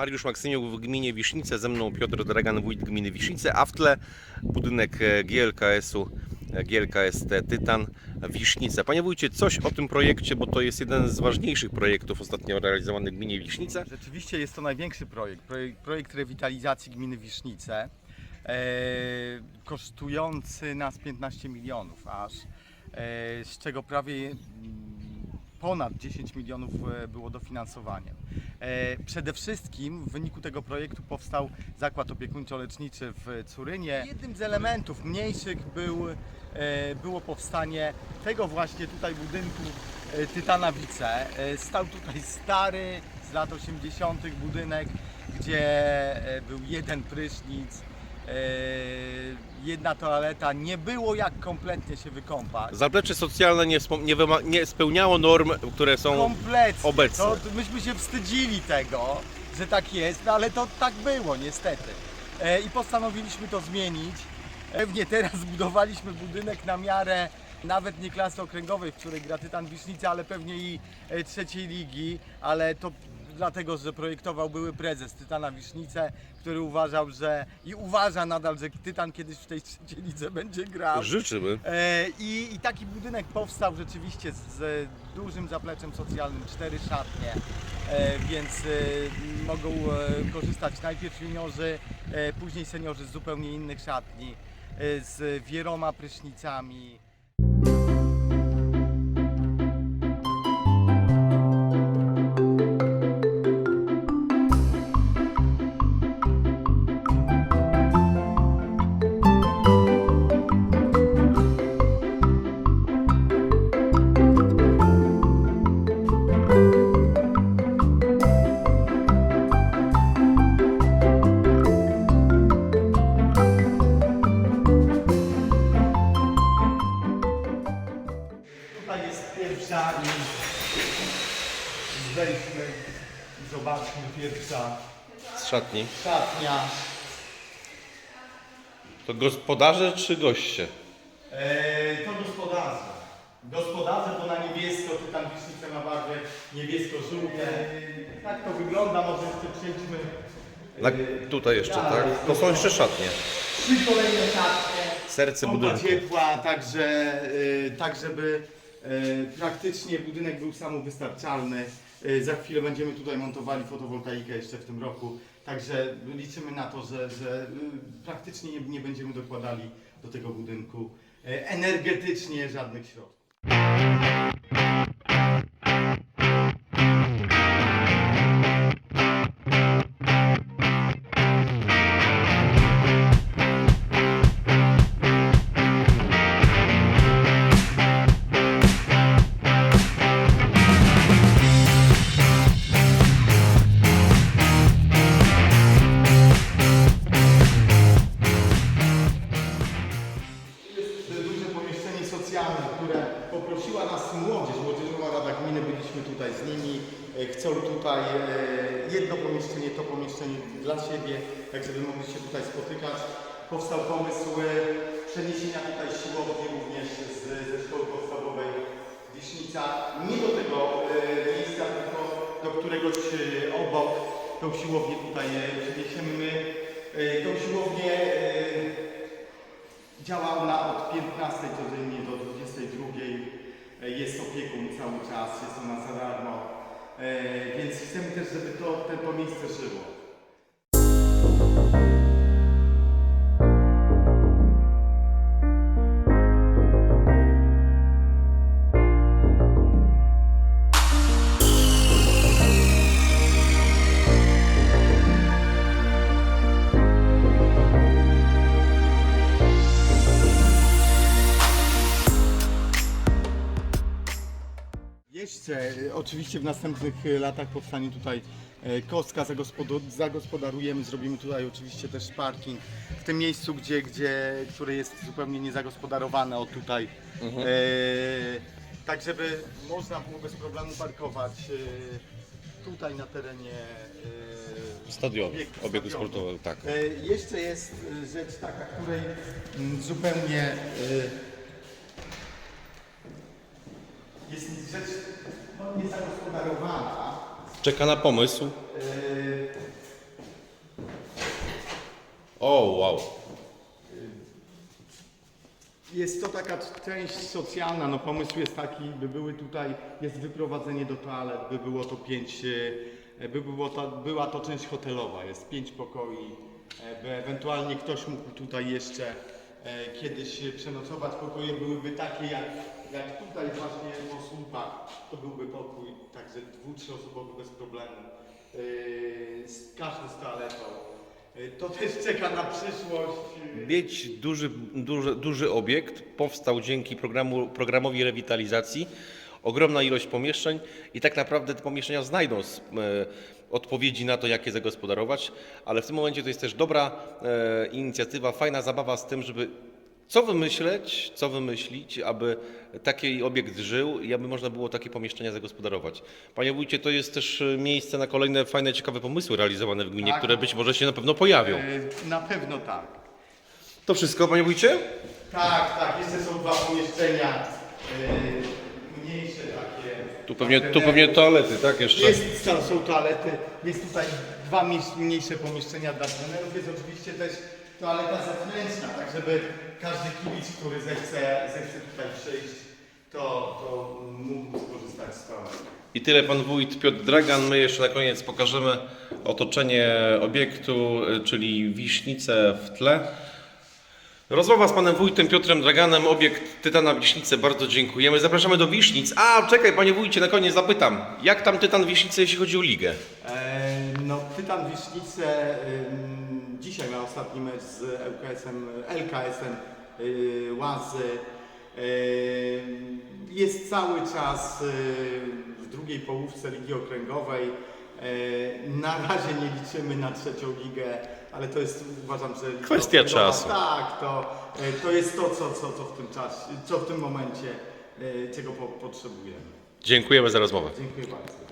Mariusz Maksymiuk w gminie Wisznice, ze mną Piotr Dragan, wójt gminy Wisznice, a w tle budynek e, GLKS-u, e, GLKST Tytan Wisznice. Panie wójcie, coś o tym projekcie, bo to jest jeden z ważniejszych projektów ostatnio realizowanych w gminie Wisznice. Rzeczywiście jest to największy projekt, projekt, projekt rewitalizacji gminy Wisznice, e, kosztujący nas 15 milionów aż, e, z czego prawie mm, ponad 10 milionów e, było dofinansowaniem. E, przede wszystkim w wyniku tego projektu powstał zakład opiekuńczo-leczniczy w Curynie. Jednym z elementów mniejszych był, e, było powstanie tego właśnie tutaj budynku Tytanawice. Stał tutaj stary z lat 80. budynek, gdzie był jeden prysznic, jedna toaleta. Nie było jak kompletnie się wykąpać. Zaplecze socjalne nie, nie, nie spełniało norm, które są Kompletnie. obecne. To, myśmy się wstydzili tego, że tak jest, no ale to tak było niestety. E, I postanowiliśmy to zmienić. Pewnie teraz zbudowaliśmy budynek na miarę nawet nie klasy okręgowej, w której gra Tytan Wisznica, ale pewnie i e, trzeciej ligi, ale to dlatego, że projektował były prezes Tytana Wisznice, który uważał, że i uważa nadal, że Tytan kiedyś w tej trzeciej lidze będzie grał. życzymy. E, I, I taki budynek powstał rzeczywiście z, z dużym zapleczem socjalnym, cztery szatnie, e, więc e, mogą e, korzystać najpierw seniorzy, e, później seniorzy z zupełnie innych szatni, e, z wieloma prysznicami. Zejdźmy i zobaczmy pierwsza Z szatni. szatnia. To gospodarze czy goście? E, to gospodarze. Gospodarze to na niebiesko, ty tam wisznicę ma barwę niebiesko-żółte. E, tak to wygląda, może jeszcze przejdźmy. e, Na, tutaj jeszcze, tak? To są jeszcze szatnie. Trzy kolejne szatnie. Serce Pompa budynku. ciepła, także, y, tak żeby praktycznie budynek był samowystarczalny. Y, Za chwilę będziemy tutaj montowali fotowoltaikę jeszcze w tym roku. Także liczymy na to, że, że y, praktycznie nie, nie będziemy dokładali do tego budynku energetycznie żadnych środków. Które poprosiła nas młodzież, Młodzieżowa Rada Gminy, byliśmy tutaj z nimi. E, Chcą tutaj e, jedno pomieszczenie, to pomieszczenie dla siebie, tak żeby mogli się tutaj spotykać. Powstał pomysł e, przeniesienia tutaj siłowni również z, ze szkoły podstawowej Wisznica. Nie do tego miejsca, tylko do któregoś obok. Tą siłownię tutaj przeniesiemy my. Tą siłownię Działa ona od 15 codziennie do 22. Jest opiekun cały czas, jest ona za darmo. E, Więc chcemy też, żeby to, to, to miejsce żyło. Jeszcze e, oczywiście w następnych e, latach powstanie tutaj e, kostka, zagospodarujemy, zrobimy tutaj oczywiście też parking w tym miejscu, gdzie, gdzie, które jest zupełnie niezagospodarowane od tutaj. E, tak, żeby można było bez problemu parkować e, tutaj na terenie e, Stadion, obiektu obiegu stadionu. sportowego, tak. E, Jeszcze jest rzecz taka, której mm, zupełnie e, Czeka na pomysł. O, wow. Jest to taka część socjalna, no pomysł jest taki, by były tutaj, jest wyprowadzenie do toalet, by było to pięć, e, by było to, była to część hotelowa, jest pięć pokoi, e, by ewentualnie ktoś mógł tutaj jeszcze kiedyś przenocować, pokoje byłyby takie jak, jak tutaj właśnie po słupach, to byłby pokój, także dwu, trzyosobowy bez problemu, e, każdy z toaletą. E, To też czeka na przyszłość. e, Mieć duży, duży, duży obiekt powstał dzięki programu, programowi rewitalizacji. Ogromna ilość pomieszczeń i tak naprawdę te pomieszczenia znajdą e, odpowiedzi na to, jak je zagospodarować, ale w tym momencie to jest też dobra e, inicjatywa, fajna zabawa z tym, żeby co wymyśleć, co wymyślić, aby taki obiekt żył i aby można było takie pomieszczenia zagospodarować. Panie wójcie, to jest też e, miejsce na kolejne fajne, ciekawe pomysły realizowane w gminie, Tak. które być może się na pewno pojawią. E, Na pewno tak. To wszystko, panie wójcie? Tak, tak, jeszcze są dwa pomieszczenia mniejsze takie. Tu pewnie, tu pewnie toalety, tak jeszcze? Jest, są, są toalety, jest tutaj dwa mniejsze- mniejsze pomieszczenia dla trenerów, jest oczywiście też toaleta zewnętrzna, tak żeby każdy kibic, który zechce, zechce tutaj przyjść, to, to mógł skorzystać z toalety. I tyle pan wójt Piotr Dragan. My jeszcze na koniec pokażemy otoczenie obiektu, y, czyli Wisznice w tle. Rozmowa z panem wójtem Piotrem Draganem, obiekt Tytana Wisznice, bardzo dziękujemy. Zapraszamy do Wisznic. A, czekaj panie wójcie, na koniec zapytam. Jak tam Tytan Wisznice, jeśli chodzi o ligę? E, No, Tytan Wisznice ym, dzisiaj ma ostatni mecz z LKS-em, LKS-em y, Łazy. Jest cały czas y, w drugiej połówce Ligi Okręgowej. Y, Na razie nie liczymy na trzecią ligę, ale to jest uważam, że Kwestia Okręgowa- czasu. Tak, to, y, to jest to, co, co, co w tym czasie, co w tym momencie, y, czego po, potrzebujemy. Dziękujemy za rozmowę. Dziękuję bardzo.